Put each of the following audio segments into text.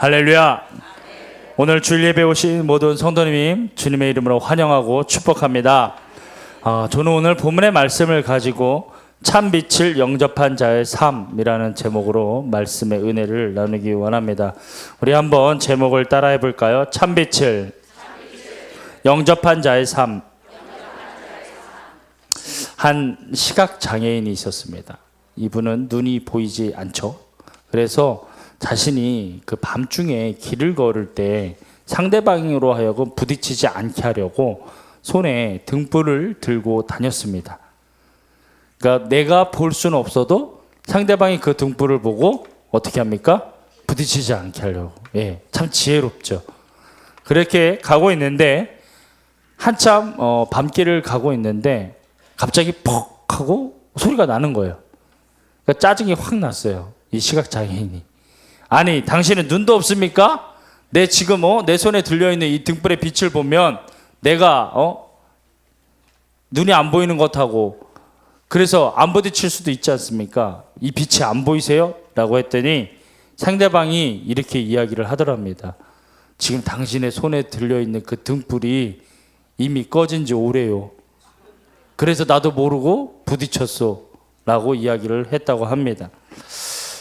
할렐루야. 오늘 주일 예배 오신 모든 성도님 주님의 이름으로 환영하고 축복합니다. 아, 저는 오늘 본문의 말씀을 가지고 참 빛을 영접한 자의 삶이라는 제목으로 말씀의 은혜를 나누기 원합니다. 우리 한번 제목을 따라해 볼까요? 참 빛을 영접한 자의 삶. 한 시각 장애인이 있었습니다. 이분은 눈이 보이지 않죠. 그래서 자신이 그 밤중에 길을 걸을 때 상대방으로 하여금 부딪히지 않게 하려고 손에 등불을 들고 다녔습니다. 그러니까 내가 볼 수는 없어도 상대방이 그 등불을 보고 어떻게 합니까? 부딪히지 않게 하려고. 예, 참 지혜롭죠. 그렇게 가고 있는데 한참 어, 밤길을 가고 있는데 갑자기 퍽 하고 소리가 나는 거예요. 그러니까 짜증이 확 났어요. 이 시각 장애인이. 아니, 당신은 눈도 없습니까? 내 지금 어, 내 손에 들려 있는 이 등불의 빛을 보면 내가 어 눈이 안 보이는 것하고 그래서 안 부딪힐 수도 있지 않습니까? 이 빛이 안 보이세요? 라고 했더니 상대방이 이렇게 이야기를 하더랍니다. 지금 당신의 손에 들려 있는 그 등불이 이미 꺼진 지 오래요. 그래서 나도 모르고 부딪혔어. 라고 이야기를 했다고 합니다.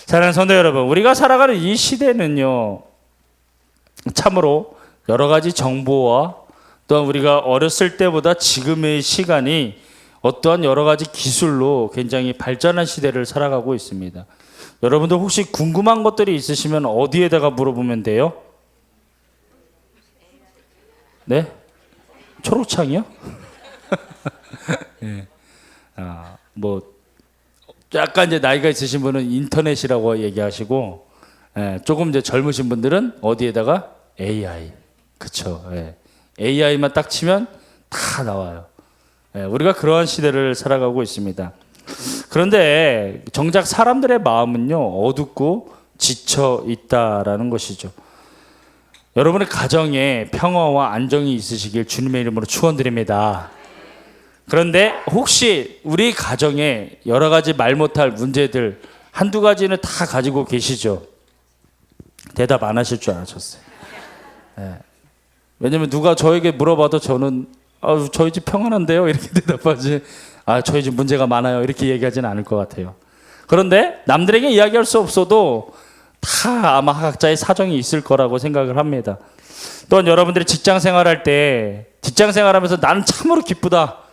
사랑하는 성도 여러분, 우리가 살아가는 이 시대는요, 참으로 여러 가지 정보와 또한 우리가 어렸을 때보다 지금의 시간이 어떠한 여러 가지 기술로 굉장히 발전한 시대를 살아가고 있습니다. 여러분들 혹시 궁금한 것들이 있으시면 어디에다가 물어보면 돼요? 네? 초록창이요? 네. 아, 뭐 약간 이제 나이가 있으신 분은 인터넷이라고 얘기하시고 예, 조금 이제 젊으신 분들은 어디에다가 AI 그쵸 예. AI만 딱 치면 다 나와요 예, 우리가 그러한 시대를 살아가고 있습니다 그런데 정작 사람들의 마음은요 어둡고 지쳐 있다라는 것이죠 여러분의 가정에 평화와 안정이 있으시길 주님의 이름으로 축원드립니다. 그런데 혹시 우리 가정에 여러 가지 말 못할 문제들 한두 가지는 다 가지고 계시죠? 대답 안 하실 줄 아셨어요. 예. 왜냐면 누가 저에게 물어봐도 저는 아, 저희 집 평안한데요 이렇게 대답하지. 아 저희 집 문제가 많아요 이렇게 얘기하지는 않을 것 같아요. 그런데 남들에게 이야기할 수 없어도 다 아마 각자의 사정이 있을 거라고 생각을 합니다. 또한 여러분들이 직장 생활할 때 직장 생활하면서 나는 참으로 기쁘다.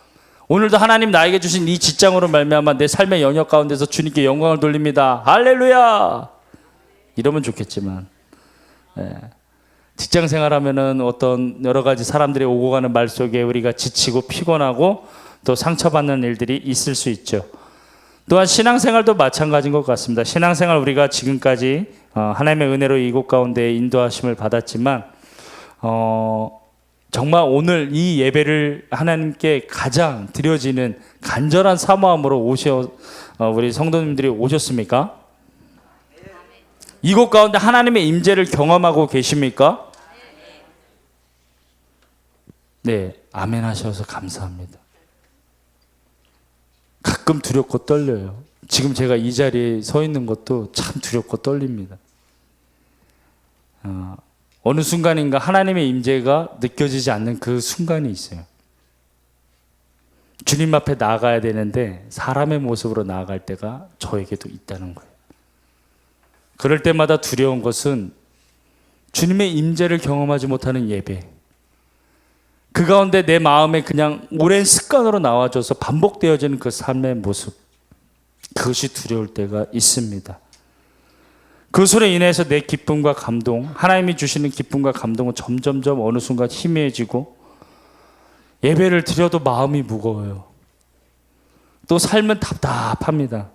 오늘도 하나님 나에게 주신 이 직장으로 말미암아 내 삶의 영역 가운데서 주님께 영광을 돌립니다. 할렐루야. 이러면 좋겠지만 예. 직장 생활하면은 어떤 여러 가지 사람들이 오고 가는 말 속에 우리가 지치고 피곤하고 또 상처받는 일들이 있을 수 있죠. 또한 신앙생활도 마찬가지인 것 같습니다. 신앙생활 우리가 지금까지 어, 하나님의 은혜로 이곳 가운데 인도하심을 받았지만 어, 정말 오늘 이 예배를 하나님께 가장 드려지는 간절한 사모함으로 오셔 어, 우리 성도님들이 오셨습니까? 이곳 가운데 하나님의 임재를 경험하고 계십니까? 네, 아멘 하셔서 감사합니다. 가끔 두렵고 떨려요. 지금 제가 이 자리에 서 있는 것도 참 두렵고 떨립니다. 어, 어느 순간인가 하나님의 임재가 느껴지지 않는 그 순간이 있어요. 주님 앞에 나아가야 되는데 사람의 모습으로 나아갈 때가 저에게도 있다는 거예요. 그럴 때마다 두려운 것은 주님의 임재를 경험하지 못하는 예배. 그 가운데 내 마음에 그냥 오랜 습관으로 나와줘서 반복되어지는 그 삶의 모습. 그것이 두려울 때가 있습니다. 그 소리에 인해서 내 기쁨과 감동, 하나님이 주시는 기쁨과 감동은 점점점 어느 순간 희미해지고 예배를 드려도 마음이 무거워요. 또 삶은 답답합니다.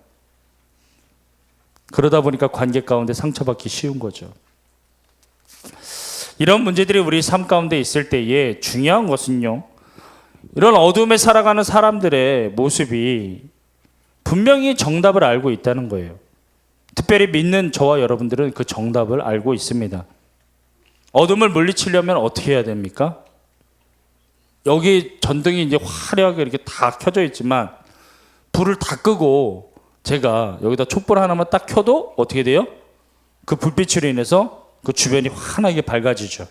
그러다 보니까 관계 가운데 상처받기 쉬운 거죠. 이런 문제들이 우리 삶 가운데 있을 때에 중요한 것은요. 이런 어둠에 살아가는 사람들의 모습이 분명히 정답을 알고 있다는 거예요. 특별히 믿는 저와 여러분들은 그 정답을 알고 있습니다. 어둠을 물리치려면 어떻게 해야 됩니까? 여기 전등이 이제 화려하게 이렇게 다 켜져 있지만 불을 다 끄고 제가 여기다 촛불 하나만 딱 켜도 어떻게 돼요? 그 불빛으로 인해서 그 주변이 환하게 밝아지죠.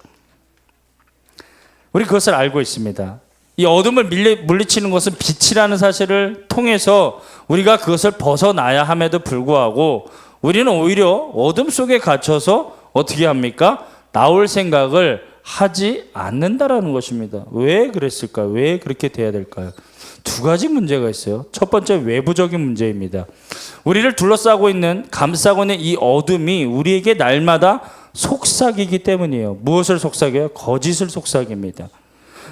우리 그것을 알고 있습니다. 이 어둠을 밀리, 물리 치는 것은 빛이라는 사실을 통해서 우리가 그것을 벗어나야 함에도 불구하고 우리는 오히려 어둠 속에 갇혀서 어떻게 합니까? 나올 생각을 하지 않는다라는 것입니다. 왜 그랬을까요? 왜 그렇게 돼야 될까요? 두 가지 문제가 있어요. 첫 번째 외부적인 문제입니다. 우리를 둘러싸고 있는 감싸고 있는 이 어둠이 우리에게 날마다 속삭이기 때문이에요. 무엇을 속삭여요? 거짓을 속삭입니다.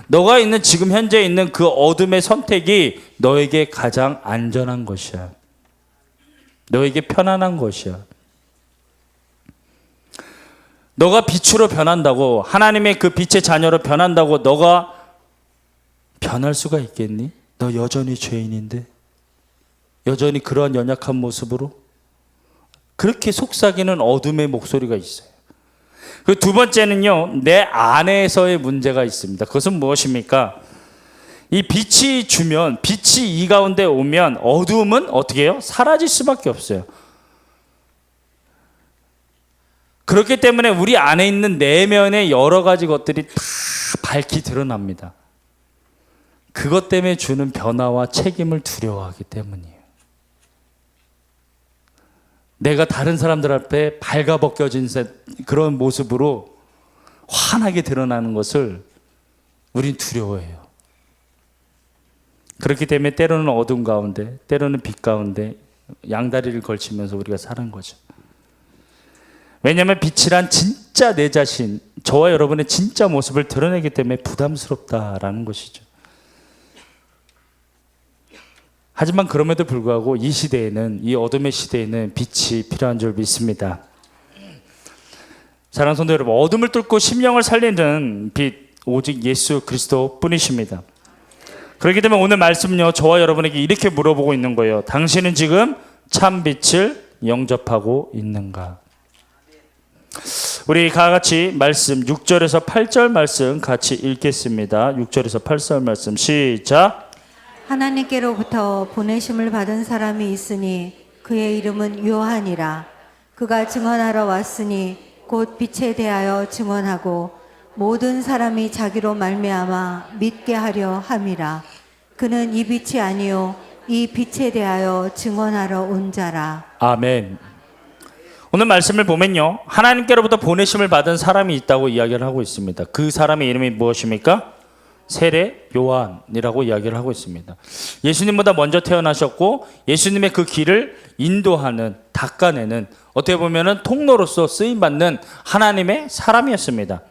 너가 있는 지금 현재 있는 그 어둠의 선택이 너에게 가장 안전한 것이야. 너에게 편안한 것이야. 너가 빛으로 변한다고 하나님의 그 빛의 자녀로 변한다고 너가 변할 수가 있겠니? 너 여전히 죄인인데 여전히 그러한 연약한 모습으로 그렇게 속삭이는 어둠의 목소리가 있어요. 그 두 번째는요, 내 안에서의 문제가 있습니다. 그것은 무엇입니까? 이 빛이 주면, 빛이 이 가운데 오면 어두움은 어떻게 해요? 사라질 수밖에 없어요. 그렇기 때문에 우리 안에 있는 내면의 여러 가지 것들이 다 밝히 드러납니다. 그것 때문에 주는 변화와 책임을 두려워하기 때문이에요. 내가 다른 사람들 앞에 발가벗겨진 세- 그런 모습으로 환하게 드러나는 것을 우린 두려워해요. 그렇기 때문에 때로는 어둠 가운데, 때로는 빛 가운데 양다리를 걸치면서 우리가 사는 거죠. 왜냐하면 빛이란 진짜 내 자신, 저와 여러분의 진짜 모습을 드러내기 때문에 부담스럽다라는 것이죠. 하지만 그럼에도 불구하고 이 시대에는 이 어둠의 시대에는 빛이 필요한 줄 믿습니다. 사랑하는 성도 여러분, 어둠을 뚫고 심령을 살리는 빛 오직 예수 그리스도 뿐이십니다. 그렇기 때문에 오늘 말씀은요 저와 여러분에게 이렇게 물어보고 있는 거예요. 당신은 지금 참 빛을 영접하고 있는가? 우리 다 같이 말씀 6절에서 8절 말씀 같이 읽겠습니다. 6절에서 8절 말씀 시작. 하나님께로부터 보내심을 받은 사람이 있으니 그의 이름은 요한이라 그가 증언하러 왔으니 곧 빛에 대하여 증언하고 모든 사람이 자기로 말미암아 믿게 하려 함이라 그는 이 빛이 아니요 이 빛에 대하여 증언하러 온 자라 아멘. 오늘 말씀을 보면요. 하나님께로부터 보내심을 받은 사람이 있다고 이야기를 하고 있습니다. 그 사람의 이름이 무엇입니까? 세례 요한이라고 이야기를 하고 있습니다. 예수님보다 먼저 태어나셨고 예수님의 그 길을 인도하는 닦아내는 어떻게 보면은 통로로서 쓰임 받는 하나님의 사람이었습니다.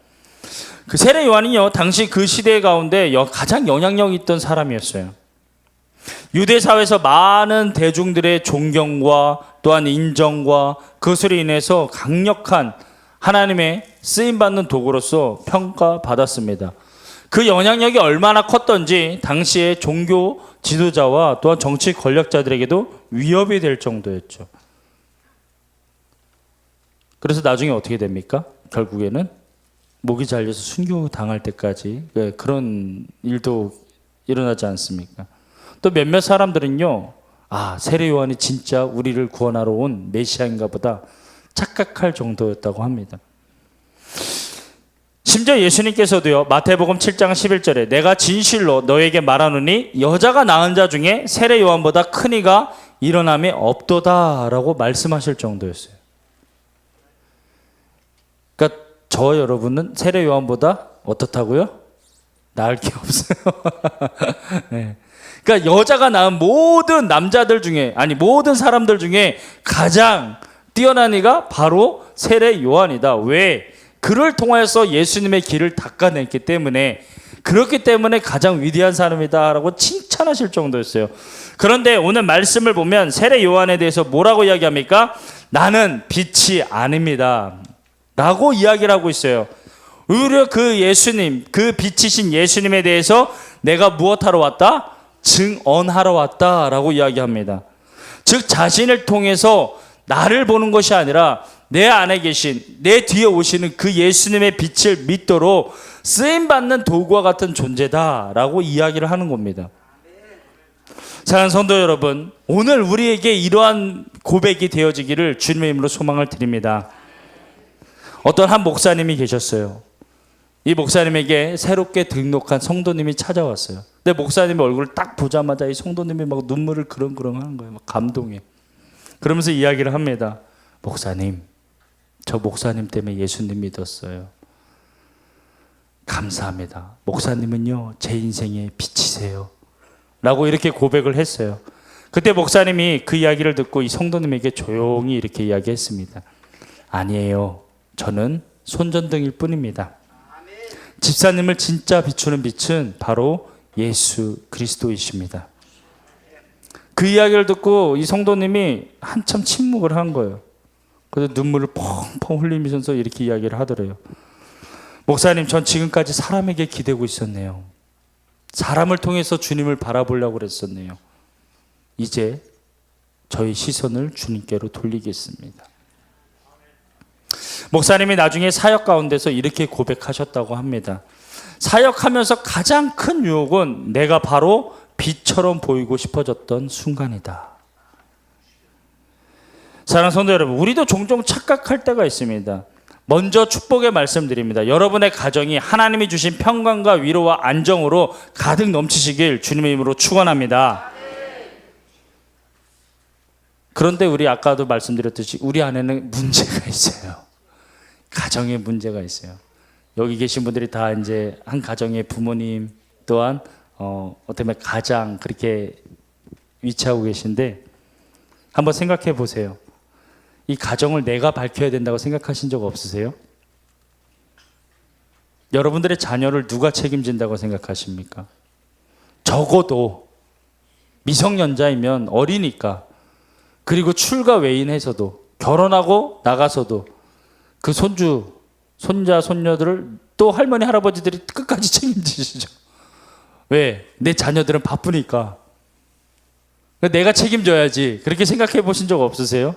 그 세례 요한은요 당시 그 시대 가운데 여- 가장 영향력 있던 사람이었어요. 유대 사회에서 많은 대중들의 존경과 또한 인정과 그것으로 인해서 강력한 하나님의 쓰임 받는 도구로서 평가받았습니다. 그 영향력이 얼마나 컸던지 당시의 종교 지도자와 또한 정치 권력자들에게도 위협이 될 정도였죠. 그래서 나중에 어떻게 됩니까? 결국에는 목이 잘려서 순교 당할 때까지 그- 그런 일도 일어나지 않습니까? 또 몇몇 사람들은요, 아 세례 요한이 진짜 우리를 구원하러 온 메시아인가 보다 착각할 정도였다고 합니다. 심지어 예수님께서도요 마태복음 7장 11절에 내가 진실로 너에게 말하노니 여자가 낳은 자 중에 세례 요한보다 큰 이가 일어남이 없도다라고 말씀하실 정도였어요. 그러니까 저 여러분은 세례 요한보다 어떻다고요? 나을 게 없어요. 네. 그러니까 여자가 낳은 모든 남자들 중에 아니 모든 사람들 중에 가장 뛰어난 이가 바로 세례 요한이다. 왜? 그를 통하여서 예수님의 길을 닦아냈기 때문에 그렇기 때문에 가장 위대한 사람이다라고 칭찬하실 정도였어요. 그런데 오늘 말씀을 보면 세례 요한에 대해서 뭐라고 이야기합니까? 나는 빛이 아닙니다. 라고 이야기를 하고 있어요. 오히려 그 예수님, 그 빛이신 예수님에 대해서 내가 무엇하러 왔다? 증언하러 왔다 라고 이야기합니다. 즉 자신을 통해서 나를 보는 것이 아니라 내 안에 계신 내 뒤에 오시는 그 예수님의 빛을 믿도록 쓰임 받는 도구와 같은 존재다 라고 이야기를 하는 겁니다. 사랑하는 성도 여러분, 오늘 우리에게 이러한 고백이 되어지기를 주님의 이름으로 소망을 드립니다. 어떤 한 목사님이 계셨어요. 이 목사님에게 새롭게 등록한 성도님이 찾아왔어요. 근데 목사님 얼굴을 딱 보자마자 이 성도님이 막 눈물을 그렁그렁 하는 거예요. 막 감동해. 그러면서 이야기를 합니다. 목사님, 저 목사님 때문에 예수님 믿었어요. 감사합니다. 목사님은요, 제 인생의 빛이세요. 라고 이렇게 고백을 했어요. 그때 목사님이 그 이야기를 듣고 이 성도님에게 조용히 이렇게 이야기했습니다. 아니에요. 저는 손전등일 뿐입니다. 집사님을 진짜 비추는 빛은 바로 예수 그리스도이십니다. 그 이야기를 듣고 이 성도님이 한참 침묵을 한 거예요. 그래서 눈물을 펑펑 흘리면서 이렇게 이야기를 하더래요. 목사님, 전 지금까지 사람에게 기대고 있었네요. 사람을 통해서 주님을 바라보려고 그랬었네요. 이제 저희 시선을 주님께로 돌리겠습니다. 목사님이 나중에 사역 가운데서 이렇게 고백하셨다고 합니다. 사역하면서 가장 큰 유혹은 내가 바로 빛처럼 보이고 싶어졌던 순간이다. 사랑하는 성도 여러분, 우리도 종종 착각할 때가 있습니다. 먼저 축복의 말씀드립니다. 여러분의 가정이 하나님이 주신 평강과 위로와 안정으로 가득 넘치시길 주님의 이름으로 축원합니다. 그런데 우리 아까도 말씀드렸듯이 우리 안에는 문제가 있어요. 가정에 문제가 있어요. 여기 계신 분들이 다 이제 한 가정의 부모님 또한 어, 어떻게 보면 가장 그렇게 위치하고 계신데 한번 생각해 보세요. 이 가정을 내가 밝혀야 된다고 생각하신 적 없으세요? 여러분들의 자녀를 누가 책임진다고 생각하십니까? 적어도 미성년자이면 어리니까 그리고 출가 외인해서도 결혼하고 나가서도 그 손주, 손자, 손녀들을 또 할머니, 할아버지들이 끝까지 책임지시죠. 왜? 내 자녀들은 바쁘니까. 내가 책임져야지. 그렇게 생각해 보신 적 없으세요?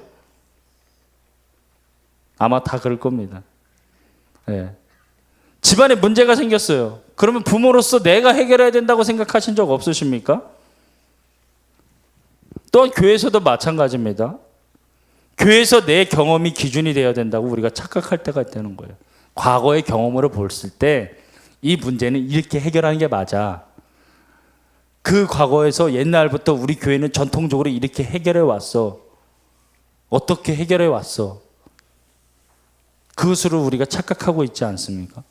아마 다 그럴 겁니다. 예. 집안에 문제가 생겼어요. 그러면 부모로서 내가 해결해야 된다고 생각하신 적 없으십니까? 또한 교회에서도 마찬가지입니다. 교회에서 내 경험이 기준이 되어야 된다고 우리가 착각할 때가 있다는 거예요. 과거의 경험으로 봤을 때 이 문제는 이렇게 해결하는 게 맞아. 그 과거에서 옛날부터 우리 교회는 전통적으로 이렇게 해결해 왔어. 어떻게 해결해 왔어. 그것으로 우리가 착각하고 있지 않습니까?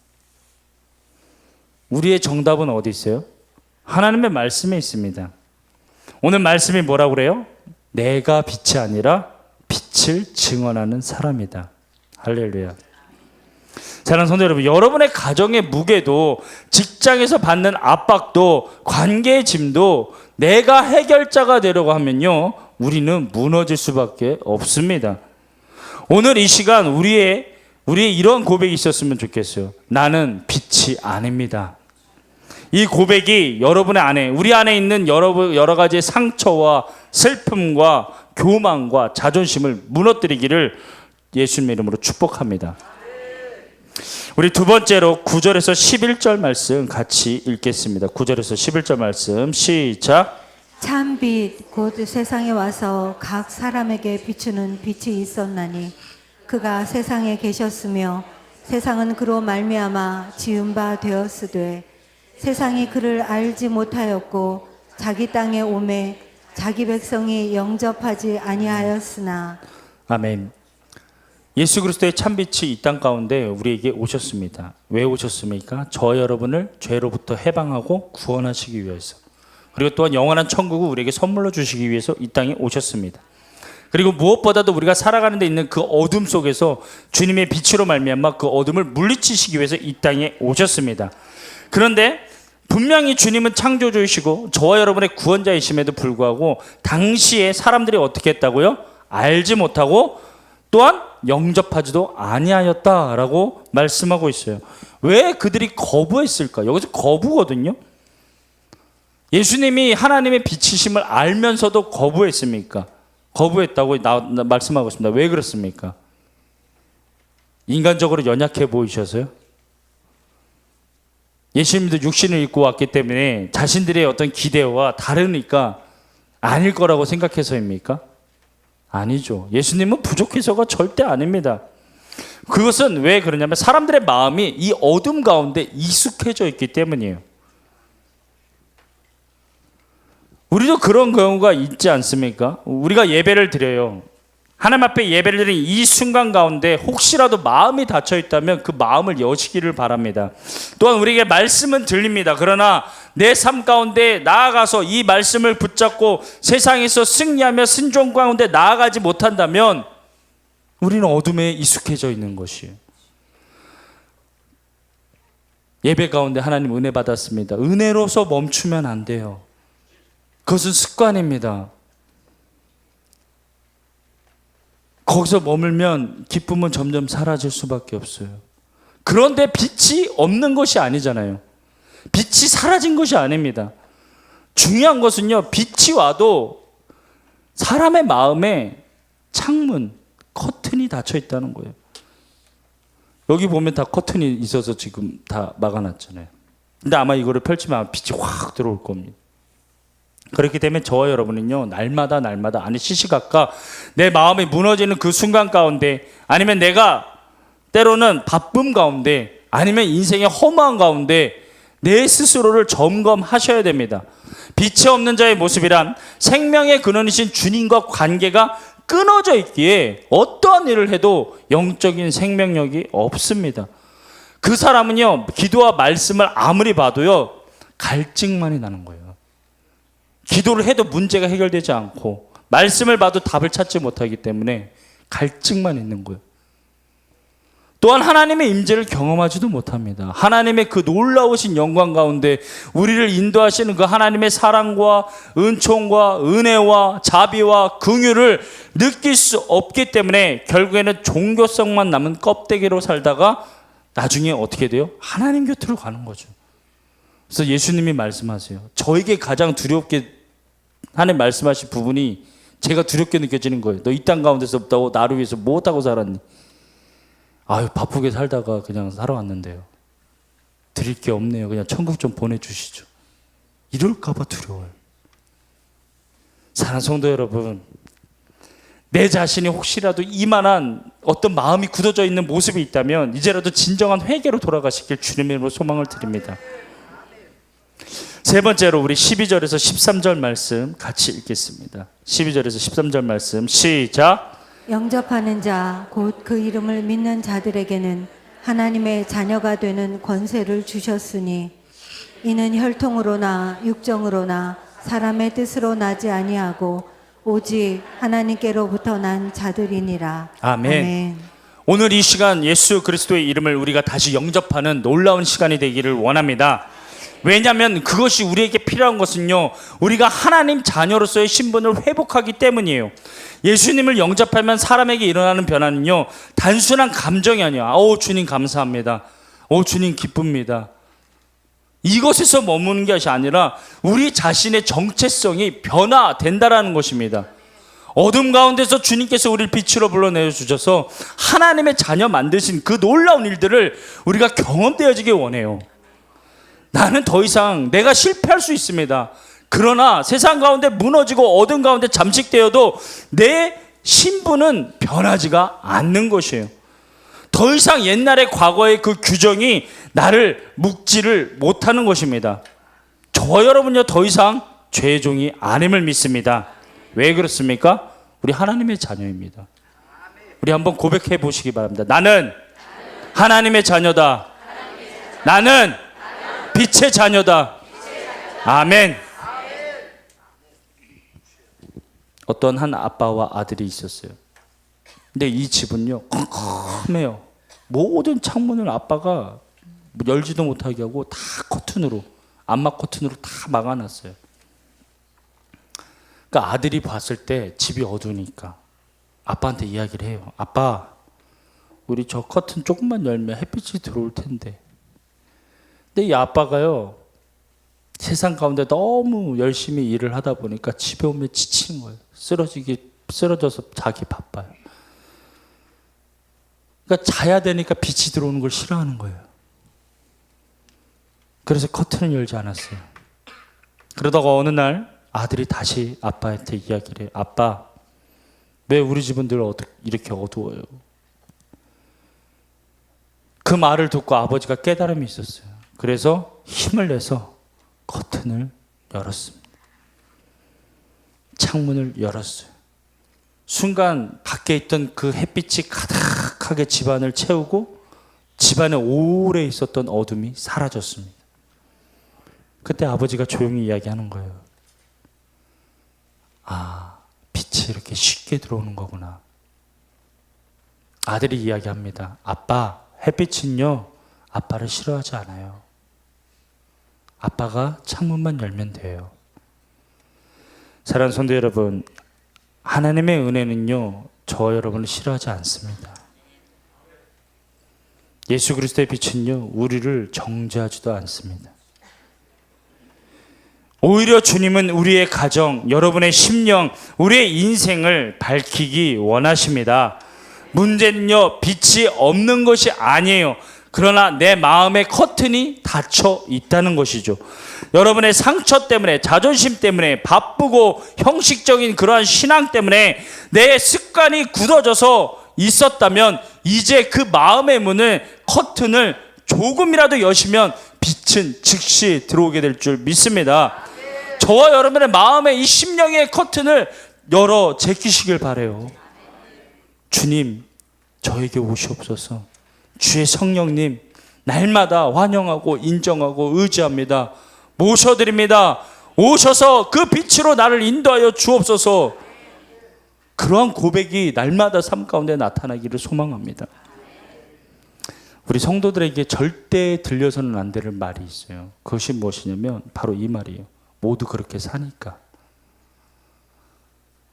우리의 정답은 어디 있어요? 하나님의 말씀에 있습니다. 오늘 말씀이 뭐라고 그래요? 내가 빛이 아니라 빛을 증언하는 사람이다. 할렐루야. 사랑하는 성도 여러분, 여러분의 가정의 무게도 직장에서 받는 압박도 관계의 짐도 내가 해결자가 되려고 하면요, 우리는 무너질 수밖에 없습니다. 오늘 이 시간 우리의 우리의 이런 고백이 있었으면 좋겠어요. 나는 빛이 아닙니다. 이 고백이 여러분의 안에, 우리 안에 있는 여러, 여러 가지의 상처와 슬픔과 교만과 자존심을 무너뜨리기를 예수님의 이름으로 축복합니다. 우리 두 번째로 9절에서 11절 말씀 같이 읽겠습니다. 9절에서 11절 말씀 시작. 참빛 곧 세상에 와서 각 사람에게 비추는 빛이 있었나니 그가 세상에 계셨으며 세상은 그로 말미암아 지은 바 되었으되 세상이 그를 알지 못하였고 자기 땅에 오매 자기 백성이 영접하지 아니하였으나 아멘. 예수 그리스도의 참빛이 이 땅 가운데 우리에게 오셨습니다. 왜 오셨습니까? 저 여러분을 죄로부터 해방하고 구원하시기 위해서. 그리고 또한 영원한 천국을 우리에게 선물로 주시기 위해서 이 땅에 오셨습니다. 그리고 무엇보다도 우리가 살아가는 데 있는 그 어둠 속에서 주님의 빛으로 말미암아 그 어둠을 물리치시기 위해서 이 땅에 오셨습니다. 그런데 분명히 주님은 창조주이시고 저와 여러분의 구원자이심에도 불구하고 당시에 사람들이 어떻게 했다고요? 알지 못하고 또한 영접하지도 아니하였다라고 말씀하고 있어요. 왜 그들이 거부했을까? 여기서 거부거든요. 예수님이 하나님의 빛이심을 알면서도 거부했습니까? 거부했다고 나, 나 말씀하고 있습니다. 왜 그렇습니까? 인간적으로 연약해 보이셔서요? 예수님도 육신을 입고 왔기 때문에 자신들의 어떤 기대와 다르니까 아닐 거라고 생각해서입니까? 아니죠. 예수님은 부족해서가 절대 아닙니다. 그것은 왜 그러냐면 사람들의 마음이 이 어둠 가운데 익숙해져 있기 때문이에요. 우리도 그런 경우가 있지 않습니까? 우리가 예배를 드려요. 하나님 앞에 예배를 드린 이 순간 가운데 혹시라도 마음이 닫혀 있다면 그 마음을 여시기를 바랍니다. 또한 우리에게 말씀은 들립니다. 그러나 내 삶 가운데 나아가서 이 말씀을 붙잡고 세상에서 승리하며 순종 가운데 나아가지 못한다면 우리는 어둠에 익숙해져 있는 것이에요. 예배 가운데 하나님 은혜 받았습니다. 은혜로서 멈추면 안 돼요. 그것은 습관입니다. 거기서 머물면 기쁨은 점점 사라질 수밖에 없어요. 그런데 빛이 없는 것이 아니잖아요. 빛이 사라진 것이 아닙니다. 중요한 것은요, 빛이 와도 사람의 마음에 창문, 커튼이 닫혀 있다는 거예요. 여기 보면 다 커튼이 있어서 지금 다 막아놨잖아요. 근데 아마 이거를 펼치면 빛이 확 들어올 겁니다. 그렇기 때문에 저와 여러분은요 날마다 날마다 아니 시시각각 내 마음이 무너지는 그 순간 가운데 아니면 내가 때로는 바쁨 가운데 아니면 인생의 허무한 가운데 내 스스로를 점검하셔야 됩니다. 빛이 없는 자의 모습이란 생명의 근원이신 주님과 관계가 끊어져 있기에 어떠한 일을 해도 영적인 생명력이 없습니다. 그 사람은요 기도와 말씀을 아무리 봐도요 갈증만이 나는 거예요. 기도를 해도 문제가 해결되지 않고 말씀을 봐도 답을 찾지 못하기 때문에 갈증만 있는 거예요. 또한 하나님의 임재를 경험하지도 못합니다. 하나님의 그 놀라우신 영광 가운데 우리를 인도하시는 그 하나님의 사랑과 은총과 은혜와 자비와 긍휼을 느낄 수 없기 때문에 결국에는 종교성만 남은 껍데기로 살다가 나중에 어떻게 돼요? 하나님 곁으로 가는 거죠. 그래서 예수님이 말씀하세요. 저에게 가장 두렵게 하나님 말씀하신 부분이 제가 두렵게 느껴지는 거예요. 너 이 땅 가운데서부터 나를 위해서 못하고 살았니? 아유 바쁘게 살다가 그냥 살아왔는데요. 드릴 게 없네요. 그냥 천국 좀 보내주시죠. 이럴까봐 두려워요. 사랑하는 성도 여러분, 내 자신이 혹시라도 이만한 어떤 마음이 굳어져 있는 모습이 있다면 이제라도 진정한 회개로 돌아가시길 주님의 이름으로 소망을 드립니다. 세 번째로 우리 12절에서 13절 말씀 같이 읽겠습니다. 12절에서 13절 말씀 시작. 영접하는 자 곧 그 이름을 믿는 자들에게는 하나님의 자녀가 되는 권세를 주셨으니 이는 혈통으로나 육정으로나 사람의 뜻으로 나지 아니하고 오직 하나님께로부터 난 자들이니라. 아멘. 오늘 이 시간 예수 그리스도의 이름을 우리가 다시 영접하는 놀라운 시간이 되기를 원합니다. 왜냐하면 그것이 우리에게 필요한 것은요, 우리가 하나님 자녀로서의 신분을 회복하기 때문이에요. 예수님을 영접하면 사람에게 일어나는 변화는요, 단순한 감정이 아니야. 오, 주님 감사합니다. 오, 주님 기쁩니다. 이것에서 머무는 것이 아니라 우리 자신의 정체성이 변화된다라는 것입니다. 어둠 가운데서 주님께서 우리를 빛으로 불러내어 주셔서 하나님의 자녀 만드신 그 놀라운 일들을 우리가 경험되어지길 원해요. 나는 더 이상 내가 실패할 수 있습니다. 그러나 세상 가운데 무너지고 어둠 가운데 잠식되어도 내 신분은 변하지가 않는 것이에요. 더 이상 옛날의 과거의 그 규정이 나를 묶지를 못하는 것입니다. 저 여러분요 더 이상 죄의 종이 아님을 믿습니다. 왜 그렇습니까? 우리 하나님의 자녀입니다. 우리 한번 고백해 보시기 바랍니다. 나는 하나님의 자녀다. 나는 빛의 자녀다. 아멘. 어떤 한 아빠와 아들이 있었어요. 근데 이 집은요, 컴컴해요. 모든 창문을 아빠가 열지도 못하게 하고 다 커튼으로, 암막 커튼으로 다 막아놨어요. 그러니까 아들이 봤을 때 집이 어두우니까 아빠한테 이야기를 해요. 아빠, 우리 저 커튼 조금만 열면 햇빛이 들어올 텐데. 근데 이 아빠가요, 세상 가운데 너무 열심히 일을 하다 보니까 집에 오면 지치는 거예요. 쓰러지기, 쓰러져서 자기 바빠요. 그러니까 자야 되니까 빛이 들어오는 걸 싫어하는 거예요. 그래서 커튼을 열지 않았어요. 그러다가 어느 날 아들이 다시 아빠한테 이야기를 해요. 아빠, 왜 우리 집은 늘 어두, 이렇게 어두워요? 그 말을 듣고 아버지가 깨달음이 있었어요. 그래서 힘을 내서 커튼을 열었습니다. 창문을 열었어요. 순간 밖에 있던 그 햇빛이 가득하게 집안을 채우고 집안에 오래 있었던 어둠이 사라졌습니다. 그때 아버지가 조용히 이야기하는 거예요. 아, 빛이 이렇게 쉽게 들어오는 거구나. 아들이 이야기합니다. 아빠, 햇빛은요, 아빠를 싫어하지 않아요. 아빠가 창문만 열면 돼요. 사랑하는 성도 여러분, 하나님의 은혜는요, 저 여러분을 싫어하지 않습니다. 예수 그리스도의 빛은요, 우리를 정죄하지도 않습니다. 오히려 주님은 우리의 가정, 여러분의 심령, 우리의 인생을 밝히기 원하십니다. 문제는요, 빛이 없는 것이 아니에요. 그러나 내 마음의 커튼이 닫혀 있다는 것이죠. 여러분의 상처 때문에, 자존심 때문에, 바쁘고 형식적인 그러한 신앙 때문에 내 습관이 굳어져서 있었다면 이제 그 마음의 문을, 커튼을 조금이라도 여시면 빛은 즉시 들어오게 될 줄 믿습니다. 저와 여러분의 마음의 이 심령의 커튼을 열어 제끼시길 바래요. 주님, 저에게 오시옵소서. 주의 성령님, 날마다 환영하고 인정하고 의지합니다. 모셔드립니다. 오셔서 그 빛으로 나를 인도하여 주옵소서. 그러한 고백이 날마다 삶 가운데 나타나기를 소망합니다. 우리 성도들에게 절대 들려서는 안될 말이 있어요. 그것이 무엇이냐면 바로 이 말이에요. 모두 그렇게 사니까.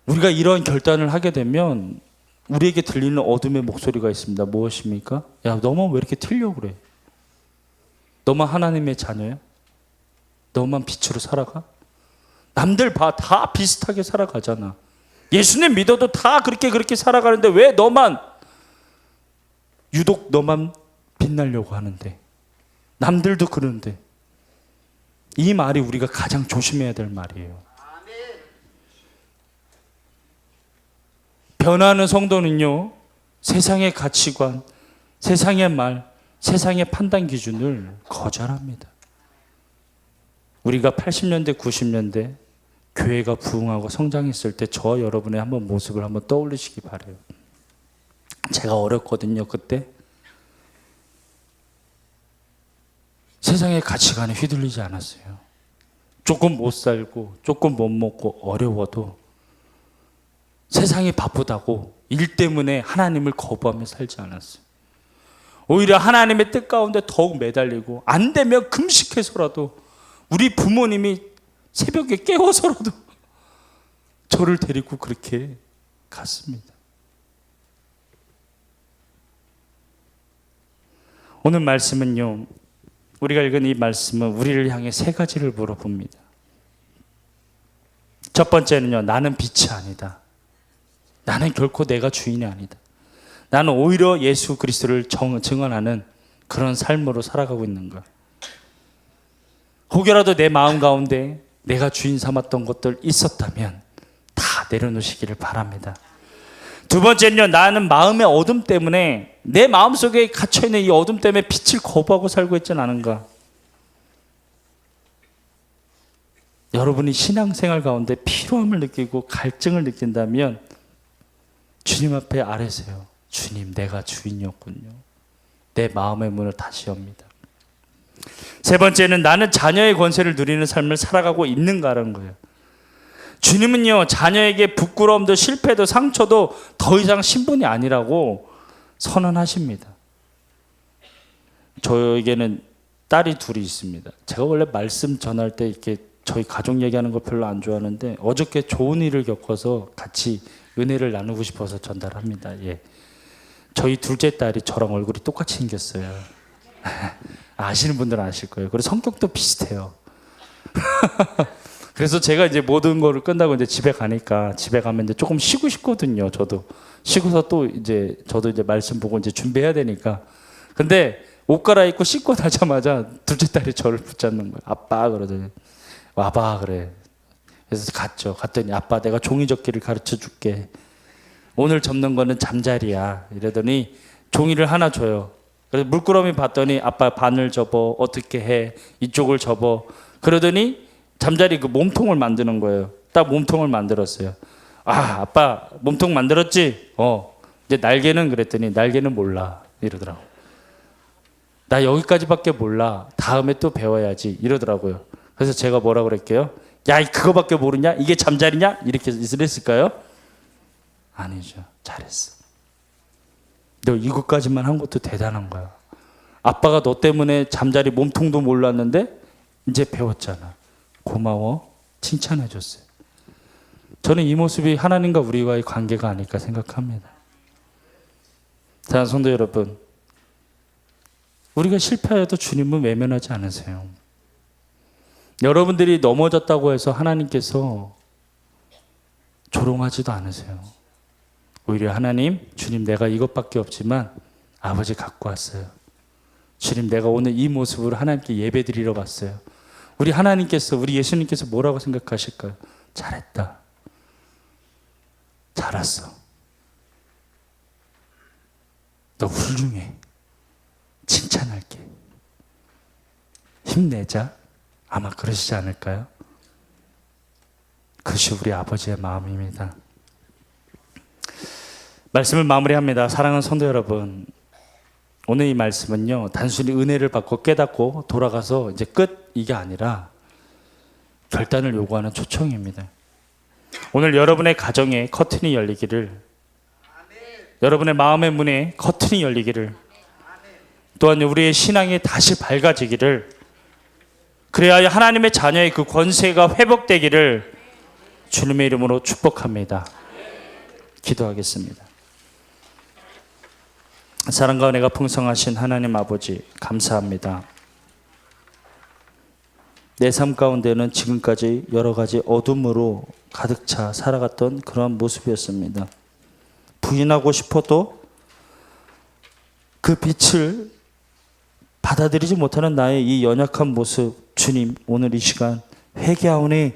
우리가 이런 결단을 하게 되면 우리에게 들리는 어둠의 목소리가 있습니다. 무엇입니까? 야, 너만 왜 이렇게 틀려 그래? 너만 하나님의 자녀야? 너만 빛으로 살아가? 남들 봐, 다 비슷하게 살아가잖아. 예수님 믿어도 다 그렇게 그렇게 살아가는데 왜 너만 유독 너만 빛나려고 하는데 남들도 그러는데 이 말이 우리가 가장 조심해야 될 말이에요. 변화하는 성도는요, 세상의 가치관, 세상의 말, 세상의 판단 기준을 거절합니다. 우리가 80년대, 90년대 교회가 부흥하고 성장했을 때 저와 여러분의 한번 모습을 한번 떠올리시기 바래요. 제가 어렸거든요, 그때. 세상의 가치관에 휘둘리지 않았어요. 조금 못 살고, 조금 못 먹고, 어려워도 세상이 바쁘다고 일 때문에 하나님을 거부하며 살지 않았어요. 오히려 하나님의 뜻 가운데 더욱 매달리고, 안 되면 금식해서라도 우리 부모님이 새벽에 깨워서라도 저를 데리고 그렇게 갔습니다. 오늘 말씀은요, 우리가 읽은 이 말씀은 우리를 향해 세 가지를 물어봅니다. 첫 번째는요, 나는 빛이 아니다. 나는 결코 내가 주인이 아니다. 나는 오히려 예수 그리스도를 정, 증언하는 그런 삶으로 살아가고 있는 것. 혹여라도 내 마음 가운데 내가 주인 삼았던 것들 있었다면 다 내려놓으시기를 바랍니다. 두 번째는요, 나는 마음의 어둠 때문에 내 마음 속에 갇혀 있는 이 어둠 때문에 빛을 거부하고 살고 있지는 않은가? 여러분이 신앙생활 가운데 피로함을 느끼고 갈증을 느낀다면 주님 앞에 아뢰세요. 주님, 내가 주인이었군요. 내 마음의 문을 다시 엽니다. 세 번째는 나는 자녀의 권세를 누리는 삶을 살아가고 있는가라는 거예요. 주님은요, 자녀에게 부끄러움도 실패도 상처도 더 이상 신분이 아니라고 선언하십니다. 저에게는 딸이 둘이 있습니다. 제가 원래 말씀 전할 때 이렇게 저희 가족 얘기하는 거 별로 안 좋아하는데 어저께 좋은 일을 겪어서 같이 은혜를 나누고 싶어서 전달합니다. 예. 저희 둘째 딸이 저랑 얼굴이 똑같이 생겼어요. 아시는 분들은 아실 거예요. 그리고 성격도 비슷해요. 그래서 제가 이제 모든 거를 끝나고 이제 집에 가니까 집에 가면 이제 조금 쉬고 싶거든요. 저도 쉬고서 또 이제 저도 이제 말씀 보고 이제 준비해야 되니까. 근데 옷 갈아입고 씻고 나자마자 둘째 딸이 저를 붙잡는 거예요. 아빠 그러더니 와봐 그래. 그래서 갔죠. 갔더니 아빠 내가 종이접기를 가르쳐 줄게. 오늘 접는 거는 잠자리야. 이러더니 종이를 하나 줘요. 그래서 물끄러미 봤더니 아빠 바늘 접어 어떻게 해 이쪽을 접어 그러더니 잠자리 그 몸통을 만드는 거예요. 딱 몸통을 만들었어요. 아 아빠 몸통 만들었지? 어 이제 날개는 그랬더니 날개는 몰라 이러더라고. 나 여기까지밖에 몰라. 다음에 또 배워야지 이러더라고요. 그래서 제가 뭐라 그랬게요? 야, 이 그거밖에 모르냐? 이게 잠자리냐? 이렇게 했을까요? 아니죠. 잘했어. 너 이것까지만 한 것도 대단한 거야. 아빠가 너 때문에 잠자리 몸통도 몰랐는데 이제 배웠잖아. 고마워. 칭찬해 줬어요. 저는 이 모습이 하나님과 우리와의 관계가 아닐까 생각합니다. 사랑하는 성도 여러분, 우리가 실패해도 주님은 외면하지 않으세요. 여러분들이 넘어졌다고 해서 하나님께서 조롱하지도 않으세요. 오히려 하나님, 주님 내가 이것밖에 없지만 아버지 갖고 왔어요. 주님 내가 오늘 이 모습으로 하나님께 예배 드리러 왔어요. 우리 하나님께서 우리 예수님께서 뭐라고 생각하실까요? 잘했다. 잘했어. 너 훌륭해. 칭찬할게. 힘내자. 아마 그러시지 않을까요? 그것이 우리 아버지의 마음입니다. 말씀을 마무리합니다. 사랑하는 성도 여러분. 오늘 이 말씀은요, 단순히 은혜를 받고 깨닫고 돌아가서 이제 끝 이게 아니라 결단을 요구하는 초청입니다. 오늘 여러분의 가정에 커튼이 열리기를, 여러분의 마음의 문에 커튼이 열리기를, 또한 우리의 신앙이 다시 밝아지기를, 그래야 하나님의 자녀의 그 권세가 회복되기를 주님의 이름으로 축복합니다. 기도하겠습니다. 사랑과 은혜가 풍성하신 하나님 아버지 감사합니다. 내 삶 가운데는 지금까지 여러 가지 어둠으로 가득 차 살아갔던 그러한 모습이었습니다. 부인하고 싶어도 그 빛을 받아들이지 못하는 나의 이 연약한 모습 주님 오늘 이 시간 회개하오니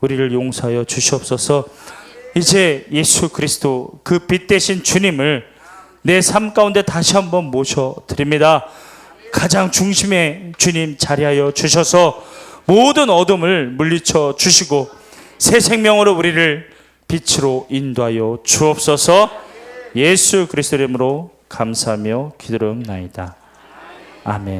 우리를 용서하여 주시옵소서 이제 예수 그리스도 그 빛 대신 주님을 내 삶 가운데 다시 한번 모셔 드립니다. 가장 중심에 주님 자리하여 주셔서 모든 어둠을 물리쳐 주시고 새 생명으로 우리를 빛으로 인도하여 주옵소서 예수 그리스도 이름으로 감사하며 기도하옵나이다. 아멘.